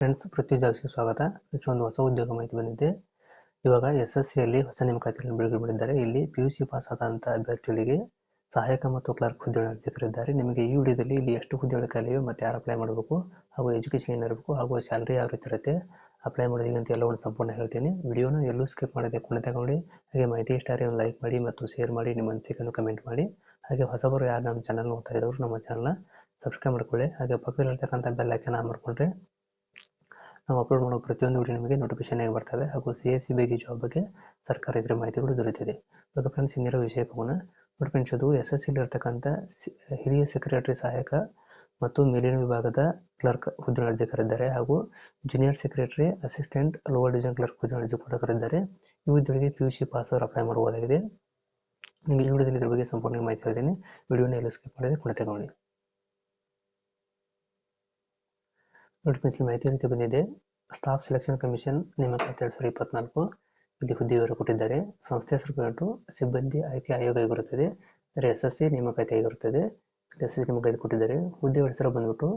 Friends ಪೃಥ್ವಿ ಜಾಬ್ಸ್ಗೆ ಸ್ವಾಗತ. Friends ಒಂದು ಹೊಸ ಉದ್ಯೋಗ ಮಾಹಿತಿ ಬಂದಿದೆ. ಇವಾಗ ಎಸ್ ಎಸ್ ಸಿಯಲ್ಲಿ ಹೊಸ ನೇಮಕಾತಿಗಳನ್ನು ಬಿಡುಗಡೆ ಮಾಡಿದ್ದಾರೆ. ಇಲ್ಲಿ ಪಿ ಯು ಸಿ ಪಾಸ್ ಆದಂಥ ಅಭ್ಯರ್ಥಿಗಳಿಗೆ ಸಹಾಯಕ ಮತ್ತು ಕ್ಲರ್ಕ್ ಹುದ್ದೆಗಳನ್ನು ಸಿಕ್ಕಿದ್ದಾರೆ ನಿಮಗೆ ಈ ವಿಡಿಯೋದಲ್ಲಿ ಇಲ್ಲಿ ಎಷ್ಟು ಹುದ್ದೆಗಳು ಖಾಲಿವೆ ಮತ್ತು ಯಾರು ಅಪ್ಲೈ ಮಾಡಬೇಕು ಹಾಗೂ ಎಜುಕೇಷನ್ ಏನಿರಬೇಕು ಹಾಗೂ ಸ್ಯಾಲ್ರಿ ಯಾವ ರೀತಿ ಇರುತ್ತೆ ಅಪ್ಲೈ ಮಾಡೋದಿಗೆ ಅಂತ ಎಲ್ಲವನ್ನು ಸಂಪೂರ್ಣ ಹೇಳ್ತೀನಿ. ವಿಡಿಯೋನ ಎಲ್ಲೂ ಸ್ಕಿಪ್ ಮಾಡದೆ ಕೊನೆ ತಗೊಂಡು ಹಾಗೆ ಮಾಹಿತಿ ಇಷ್ಟ ಆದರೆ ಲೈಕ್ ಮಾಡಿ ಮತ್ತು ಶೇರ್ ಮಾಡಿ ನಿಮ್ಮ ಅನಿಸಿಕೆಯನ್ನು ಕಮೆಂಟ್ ಮಾಡಿ. ಹಾಗೆ ಹೊಸಬರು ಯಾರು ನಮ್ಮ ಚಾನಲ್ ನೋಡ್ತಾ ಇದ್ದವರು ನಮ್ಮ ಚಾನಲ್ನ ಸಬ್ಸ್ಕ್ರೈಬ್ ಮಾಡ್ಕೊಳ್ಳಿ. ಹಾಗೆ ಪಕ್ಕದಲ್ಲಿರ್ತಕ್ಕಂಥ ಬೆಲ್ ಐಕನ್ ಆನ್ ಮಾಡ್ಕೊಂಡ್ರೆ ನಾವು ಅಪ್ಲೋಡ್ ಮಾಡೋ ಪ್ರತಿಯೊಂದು ವಿಡಿಯೋ ನಿಮಗೆ ನೋಟಿಫಿಕೇಶನ್ ಆಗಿ ಬರ್ತವೆ ಹಾಗೂ ಸಿ ಎಸ್ ಸಿ ಬಗ್ಗೆ ಜಾಬ್ ಬಗ್ಗೆ ಸರ್ಕಾರ ಇದರ ಮಾಹಿತಿಗಳು ದೊರೆತಿದೆ ಇವಾಗ ಫ್ರೆಂಡ್ಸ್ ಇನ್ನಿರೋ ವಿಷಯ ಹೋಗೋಣ. ನೋಡಿ ಫ್ರೆಂಡ್ಸ್ ಅದು ಎಸ್ ಎಸ್ ಸಿಲಿರ್ತಕ್ಕಂಥ ಹಿರಿಯ ಸೆಕ್ರೆಟರಿ ಸಹಾಯಕ ಮತ್ತು ಮೇಲಿನ ವಿಭಾಗದ ಕ್ಲರ್ಕ್ ಹುದ್ದೆ ಅರ್ಜಿ ಹಾಗೂ junior secretary assistant lower division clerk ಹುದ್ದೆ ಅರ್ಜಿ ಕೂಡ ಕರೆದಿದ್ದಾರೆ ಈ ಹುದ್ದೆಗಳಿಗೆ ಪಿ ಯು ಸಿ ಪಾಸ್ ಅವರು ಅಪ್ಲೈ ಮಾಡಬಹುದಾಗಿದೆ ನಿಮಗೆ ಈ ವಿಡಿಯೋದಲ್ಲಿ ಇದ್ರ ಬಗ್ಗೆ ಸಂಪೂರ್ಣ ಮಾಹಿತಿ ಹೇಳಿದ್ದೀನಿ. ವಿಡಿಯೋನ ಎಲ್ಲ ಸ್ಕಿಪ್ ಮಾಡಿದ್ರೆ ಕೂಡ ತಗೊಳ್ಳಿ. ನೋಟಿಫಿಕೇಶನ್ ಮಾಹಿತಿ ರೀತಿ ಬಂದಿದೆ. ಸ್ಟಾಫ್ ಸೆಲೆಕ್ಷನ್ ಕಮಿಷನ್ ನೇಮಕಾತಿ ಎರಡು ಸಾವಿರದ ಇಪ್ಪತ್ನಾಲ್ಕು ಇಲ್ಲಿ ಹುದ್ದೆ ವಿವರ ಕೊಟ್ಟಿದ್ದಾರೆ. ಸಂಸ್ಥೆ ಹೆಸರು ಬಂದ್ಬಿಟ್ಟು ಸಿಬ್ಬಂದಿ ಆಯ್ಕೆ ಆಯೋಗ ಆಗಿರುತ್ತದೆ. ಅಂದರೆ ಎಸ್ ಎಸ್ ಸಿ ನೇಮಕಾತಿ ಆಗಿರುತ್ತದೆ. ಎಸ್ ಸಿ ನೇಮಕಾತಿ ಕೊಟ್ಟಿದ್ದಾರೆ. ಹುದ್ದೆಗಳ ಹೆಸರು ಬಂದ್ಬಿಟ್ಟು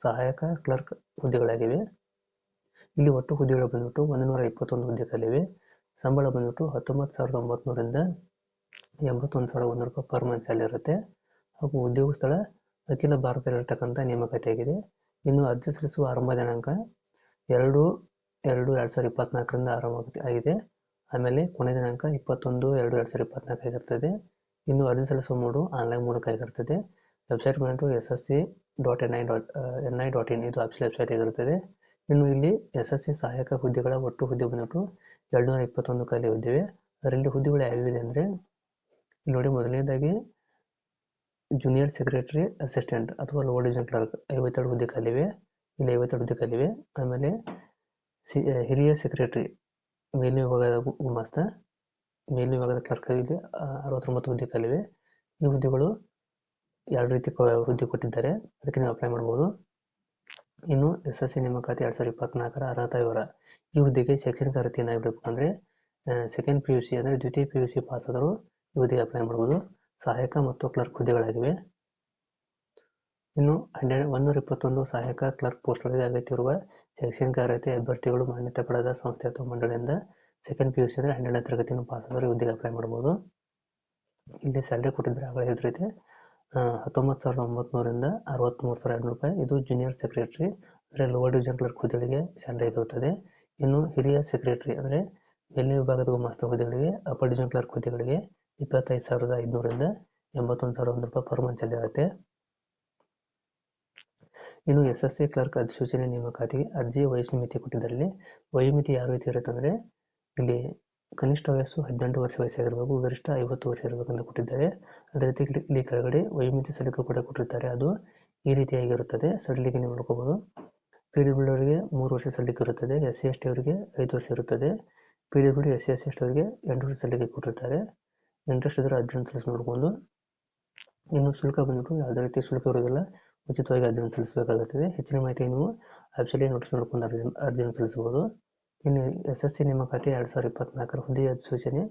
ಸಹಾಯಕ ಕ್ಲರ್ಕ್ ಹುದ್ದೆಗಳಾಗಿವೆ. ಇಲ್ಲಿ ಒಟ್ಟು ಹುದ್ದೆಗಳು ಬಂದ್ಬಿಟ್ಟು ಒಂದು ನೂರ ಇಪ್ಪತ್ತೊಂದು ಹುದ್ದೆಗಳಿವೆ. ಸಂಬಳ ಬಂದ್ಬಿಟ್ಟು ಹತ್ತೊಂಬತ್ತು ಸಾವಿರದ ಒಂಬತ್ನೂರಿಂದ ಎಂಬತ್ತೊಂದು ಸಾವಿರದ ಒಂದು ರೂಪಾಯಿ ಪರ್ ಮಂತ್ ಸ್ಯಾಲರಿ ಇರುತ್ತೆ. ಹಾಗೂ ಉದ್ಯೋಗ ಸ್ಥಳ ಅಖಿಲ ಭಾರತದಲ್ಲಿರ್ತಕ್ಕಂಥ ನೇಮಕಾತಿ ಆಗಿದೆ. ಇನ್ನು ಅರ್ಜಿ ಸಲ್ಲಿಸುವ ಆರಂಭ ದಿನಾಂಕ ಎರಡು ಎರಡು ಎರಡು ಸಾವಿರದ ಇಪ್ಪತ್ನಾಲ್ಕರಿಂದ ಆರಂಭ ಆಗಿದೆ ಆಮೇಲೆ ಕೊನೆ ದಿನಾಂಕ ಇಪ್ಪತ್ತೊಂದು, ಎರಡು ಎರಡು ಸಾವಿರದ ಇಪ್ಪತ್ನಾಲ್ಕು ಆಗಿರ್ತದೆ. ಇನ್ನು ಅರ್ಜಿ ಸಲ್ಲಿಸುವ ಮೂಡು ಆನ್ಲೈನ್ ಮೂಲಕ ಆಗಿರ್ತದೆ. ವೆಬ್ಸೈಟ್ ಬಂದು S S C dot N I dot N I dot in ಇದು ಆಫೀಸ್ ವೆಬ್ಸೈಟ್ ಆಗಿರುತ್ತದೆ ಇನ್ನು ಇಲ್ಲಿ ಎಸ್ ಎಸ್ ಸಿ ಸಹಾಯಕ ಹುದ್ದೆಗಳ ಒಟ್ಟು ಹುದ್ದೆ ಬಂದ್ಬಿಟ್ಟು ಎರಡು ನೂರ ಇಪ್ಪತ್ತೊಂದು ಖಾಲಿ ಹುದ್ದೆ ಅದರಲ್ಲಿ ಹುದ್ದೆಗಳು ಯಾವ್ಯಾವಿದೆ ಅಂದರೆ ನೋಡಿ ಮೊದಲನೇದಾಗಿ ಜೂನಿಯರ್ ಸೆಕ್ರೆಟರಿ ಅಸಿಸ್ಟೆಂಟ್ ಅಥವಾ ಲೋವರ್ ಡಿವಿಷನ್ ಕ್ಲರ್ಕ್ ಐವತ್ತೆರಡು ಹುದ್ದೆ ಖಾಲಿವೆ ಇಲ್ಲಿ ಐವತ್ತೆರಡು ಹುದ್ದೆ ಖಾಲಿವೆ ಆಮೇಲೆ ಸಿ ಹಿರಿಯ ಸೆಕ್ರೆಟರಿ ಮೇಲಿನ ವಿಭಾಗದ ಗುಮಾಸ್ತ ಮೇಲಿನ ವಿಭಾಗದ ಕ್ಲರ್ಕ್ ಇಲ್ಲಿ ಅರವತ್ತೊಂಬತ್ತು ಹುದ್ದೆ ಖಾಲಿವೆ ಈ ಹುದ್ದೆಗಳು ಎರಡು ರೀತಿ ಹುದ್ದೆ ಕೊಟ್ಟಿದ್ದಾರೆ. ಅದಕ್ಕೆ ನೀವು ಅಪ್ಲೈ ಮಾಡ್ಬೋದು. ಇನ್ನು ಎಸ್ ಎಸ್ ಸಿ ನೇಮಕಾತಿ ಎರಡು ಸಾವಿರದ ಇಪ್ಪತ್ನಾಲ್ಕರ ಅರ್ಹತಾ ವಿವರ. ಈ ಹುದ್ದೆಗೆ ಶೈಕ್ಷಣಿಕ ಅರ್ಹತೆ ಏನಾಗಬೇಕು ಅಂದರೆ ಸೆಕೆಂಡ್ ಪಿ ಯು ಸಿ ಅಂದರೆ ದ್ವಿತೀಯ ಪಿ ಯು ಸಿ ಪಾಸ್ ಆದರೂ ಈ ಹುದ್ದೆಗೆ ಅಪ್ಲೈ ಮಾಡ್ಬೋದು. ಸಹಾಯಕ ಮತ್ತು ಕ್ಲರ್ಕ್ ಹುದ್ದೆಗಳಾಗಿವೆ. ಇನ್ನು ಹನ್ನೆರಡು ಒಂದೂರ ಇಪ್ಪತ್ತೊಂದು ಸಹಾಯಕ ಕ್ಲರ್ಕ್ ಪೋಸ್ಟ್ಗಳಿಗೆ ಅಗತ್ಯವಿರುವ ಶೈಕ್ಷಣಿಕ ಅರ್ಹತೆ ಅಭ್ಯರ್ಥಿಗಳು ಮಾನ್ಯತೆ ಪಡೆದ ಸಂಸ್ಥೆ ಅಥವಾ ಮಂಡಳಿಯಿಂದ ಸೆಕೆಂಡ್ ಪಿ ಯು ಸಿ ಅಂದರೆ ಹನ್ನೆರಡನೇ ತರಗತಿಯನ್ನು ಪಾಸ್ ಆದವರು ಹುದ್ದೆಗೆ ಅಪ್ಲೈ ಮಾಡ್ಬೋದು ಇಲ್ಲಿ ಸ್ಯಾಲ್ರಿ ಕೊಟ್ಟಿದ್ದಾರೆ ಆಗಲೇ ಹೇಳಿದ್ರೈತೆ. ಹತ್ತೊಂಬತ್ತು ಸಾವಿರದ ಒಂಬತ್ನೂರಿಂದ ಅರವತ್ತ್ಮೂರು ಸಾವಿರ ಎರಡು ರೂಪಾಯಿ. ಇದು ಜೂನಿಯರ್ ಸೆಕ್ರೆಟರಿ ಅಂದರೆ ಲೋವರ್ ಡಿವಿಷನ್ ಕ್ಲರ್ಕ್ ಹುದ್ದೆಗಳಿಗೆ ಸ್ಯಾಲ್ರಿ ಇರುತ್ತದೆ ಇನ್ನು ಹಿರಿಯ ಸೆಕ್ರೆಟರಿ ಅಂದರೆ ಮೇಲಿನ ವಿಭಾಗದ ಗುಮಾಸ್ತ ಹುದ್ದೆಗಳಿಗೆ ಅಪರ್ ಡಿವಿಷನ್ ಕ್ಲರ್ಕ್ ಹುದ್ದೆಗಳಿಗೆ ಇಪ್ಪತ್ತೈದು ಸಾವಿರದ ಐದುನೂರಿಂದ ಎಂಬತ್ತೊಂದು ಸಾವಿರದ ಒಂದು ರೂಪಾಯಿ ಪರ್ ಮಂತ್ ಇರುತ್ತೆ ಇನ್ನು ಎಸ್ ಎಸ್ ಸಿ ಕ್ಲರ್ಕ್ ಅಧಿಸೂಚನೆ ನೇಮಕಾತಿಗೆ ಅರ್ಜಿ ವಯಸ್ಸು ಮಿತಿ ಕೊಟ್ಟಿದ್ದರಲ್ಲಿ ವಯೋಮಿತಿ ಯಾವ ರೀತಿ ಇರುತ್ತೆ ಅಂದರೆ ಇಲ್ಲಿ ಕನಿಷ್ಠ ವಯಸ್ಸು ಹದಿನೆಂಟು ವರ್ಷ ವಯಸ್ಸಾಗಿರಬೇಕು, ಗರಿಷ್ಠ ಐವತ್ತು ವರ್ಷ ಇರಬೇಕಂತ ಕೊಟ್ಟಿದ್ದಾರೆ. ಅದೇ ರೀತಿ ಇಲ್ಲಿ ಕೆಳಗಡೆ ವಯೋಮಿತಿ ಸಲಿಕೆ ಕೂಡ ಕೊಟ್ಟಿರ್ತಾರೆ. ಅದು ಈ ರೀತಿಯಾಗಿರುತ್ತದೆ ಸಡಿಲಿಕೆ ನೀವು ನೋಡ್ಕೋಬೋದು. ಪಿ ಡಿ ಅವರಿಗೆ ಮೂರು ವರ್ಷ ಸಲ್ಲಿಕೆ ಇರುತ್ತದೆ. ಎಸ್ ಸಿ ಎಸ್ ಟಿ ಅವರಿಗೆ ಐದು ವರ್ಷ ಇರುತ್ತದೆ. P D S C S T ಅವರಿಗೆ ಎಂಟು ವರ್ಷ ಸಲ್ಲಿಕೆ ಕೊಟ್ಟಿರ್ತಾರೆ. ಇಂಟ್ರೆಸ್ಟ್ ಇದ್ದರೆ ಅರ್ಜಿನ ಸಲ್ಲಿಸಿ ನೋಡ್ಕೊಂಡು ಇನ್ನು ಶುಲ್ಕ ಬಂದ್ಬಿಟ್ಟು ಯಾವುದೇ ರೀತಿ ಶುಲ್ಕ ಇರೋದಿಲ್ಲ, ಉಚಿತವಾಗಿ ಅರ್ಜಿನ ಸಲ್ಲಿಸಬೇಕಾಗುತ್ತದೆ ಹೆಚ್ಚಿನ ಮಾಹಿತಿ ನೀವು ಆ್ಯಕ್ಚುಲಿ ನೋಟಿಸ್ ನೋಡ್ಕೊಂಡು ಅರ್ಜಿ ಅರ್ಜಿಯನ್ನು ಸಲ್ಲಿಸಬಹುದು ಇನ್ನು ಎಸ್ ಎಸ್ ಸಿ ನೇಮಕಾತಿ ಎರಡು ಸಾವಿರದ ಇಪ್ಪತ್ನಾಲ್ಕರ ಹುದ್ದೆ ಅಧಿಸೂಚನೆ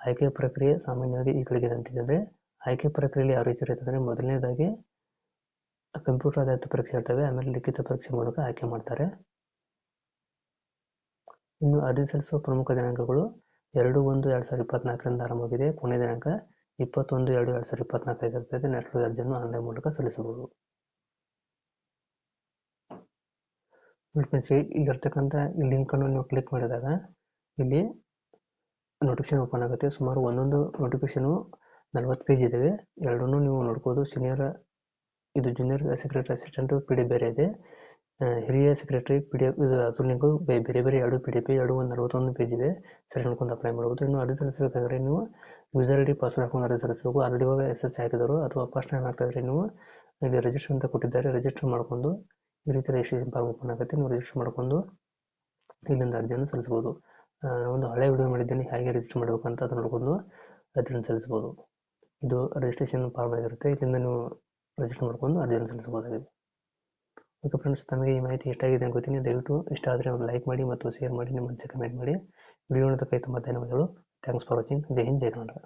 ಆಯ್ಕೆ ಪ್ರಕ್ರಿಯೆ ಸಾಮಾನ್ಯವಾಗಿ ಈ ಕಡೆಗೆ ಅಂತಿದೆ. ಆಯ್ಕೆ ಪ್ರಕ್ರಿಯೆಯಲ್ಲಿ ಯಾವ ರೀತಿ ಇರುತ್ತೆ ಅಂದರೆ ಮೊದಲನೇದಾಗಿ ಕಂಪ್ಯೂಟರ್ ಆಧಾರಿತ ಪರೀಕ್ಷೆ ಇರ್ತವೆ, ಆಮೇಲೆ ಲಿಖಿತ ಪರೀಕ್ಷೆ ಮೂಲಕ ಆಯ್ಕೆ ಮಾಡ್ತಾರೆ. ಇನ್ನು ಅರ್ಜಿ ಸಲ್ಲಿಸುವ ಪ್ರಮುಖ ದಿನಾಂಕಗಳು ಎರಡು ಒಂದು ಎರಡು ಸಾವಿರದ ಇಪ್ಪತ್ನಾಲ್ಕರಿಂದ ಆರಂಭವಾಗಿದೆ. ಕೊನೆಯ ದಿನಾಂಕ ಇಪ್ಪತ್ತೊಂದು ಎರಡು ಎರಡು ಸಾವಿರದ ಇಪ್ಪತ್ನಾಲ್ಕು ಆಗಿರ್ತದೆ ನೆಟ್ವರ್ಕ್ ಅರ್ಜಿಯನ್ನು ಆನ್ಲೈನ್ ಮೂಲಕ ಸಲ್ಲಿಸಬಹುದು. ಫ್ರೆಂಡ್ಸ್ ಇಲ್ಲಿರ್ತಕ್ಕಂಥ ಈ ಲಿಂಕನ್ನು ನೀವು ಕ್ಲಿಕ್ ಮಾಡಿದಾಗ ಇಲ್ಲಿ ನೋಟಿಫಿಕೇಶನ್ ಓಪನ್ ಆಗುತ್ತೆ. ಸುಮಾರು ಒಂದೊಂದು ನೋಟಿಫಿಕೇಶನು ನಲವತ್ತು ಪೇಜ್ ಇದ್ದಾವೆ ಎರಡನ್ನೂ ನೀವು ನೋಡ್ಬೋದು. ಸೀನಿಯರ್ ಇದು junior secretary assistant P D ಬೇರೆ ಇದೆ. ಹಿರಿಯ ಸೆಕ್ರೆಟರಿ ಪಿ ಡಿ ಎಫ್ ಇದು ಅದ್ರ ಬೇರೆ ಬೇರೆ ಎರಡು ಪಿ ಡಿ ಪಿ ಎರಡು ಒಂದು ನಲವತ್ತೊಂದು ಪೇಜ್ ಇದೆ. ಸರಿ ನೋಡ್ಕೊಂಡು ಅಪ್ಲೈ ಮಾಡ್ಬೋದು. ಇನ್ನು ಅರ್ಜಿ ಸಲ್ಲಿಸಬೇಕಾದ್ರೆ ನೀವು ಯೂಸರ್ ಐ ಡಿ ಪಾಸ್ವರ್ಡ್ ಹಾಕೊಂಡು ಅರ್ಜಿ ಸಲ್ಲಿಸಬೇಕು. ಆಲ್ರೆಡಿ ಇವಾಗ ಎಸ್ ಎಸ್ ಹಾಕಿದರು. ಅಥವಾ ಫಸ್ಟ್ ಟೈಮ್ ಹಾಕ್ತಾಯಿದ್ರೆ ನೀವು ಇಲ್ಲಿ ರಿಜಿಸ್ಟರ್ ಅಂತ ಕೊಟ್ಟಿದ್ದಾರೆ. ರಿಜಿಸ್ಟರ್ ಮಾಡ್ಕೊಂಡು ಈ ರೀತಿ ರಿಜಿಸ್ಟ್ರೇಷನ್ ಫಾರ್ಮ್ ಓಪನ್ ಆಗುತ್ತೆ. ನೀವು ರಿಜಿಸ್ಟರ್ ಮಾಡ್ಕೊಂಡು ಇಲ್ಲಿಂದ ಅರ್ಜಿಯನ್ನು ಸಲ್ಲಿಸ್ಬೋದು. ಒಂದು ಹಳೆ ವಿಡಿಯೋ ಮಾಡಿದ್ದೇನೆ. ಹೇಗೆ ರಿಜಿಸ್ಟರ್ ಮಾಡಬೇಕು ಅಂತ ಅದು ನೋಡ್ಕೊಂಡು ಅರ್ಜಿಯನ್ನು ಸಲ್ಲಿಸ್ಬೋದು. ಇದು ರಿಜಿಸ್ಟ್ರೇಷನ್ ಫಾರ್ಮ್ ಆಗಿರುತ್ತೆ. ಇಲ್ಲಿಂದ ನೀವು ರಿಜಿಸ್ಟರ್ ಮಾಡ್ಕೊಂಡು ಅರ್ಜಿಯನ್ನು ಸಲ್ಲಿಸಬಹುದಾಗಿದೆ. ಓಕೆ ಫ್ರೆಂಡ್ಸ್ ತಮಗೆ ಈ ಮಾಹಿತಿ ಎಷ್ಟಾಗಿದೆ ಅನ್ಕೋತೀನಿ ದಯವಿಟ್ಟು ಇಷ್ಟ ಆದರೆ ಒಂದು ಲೈಕ್ ಮಾಡಿ ಮತ್ತು ಶೇರ್ ಮಾಡಿ, ನಿಮ್ಮ ಕಮೆಂಟ್ ಮಾಡಿ. ವಿಡಿಯೋ ನೋಡೋದಕ್ಕೆ ತುಂಬ ಧನ್ಯವಾದಗಳು. Thanks for watching Jai Hind, Jai Karnataka.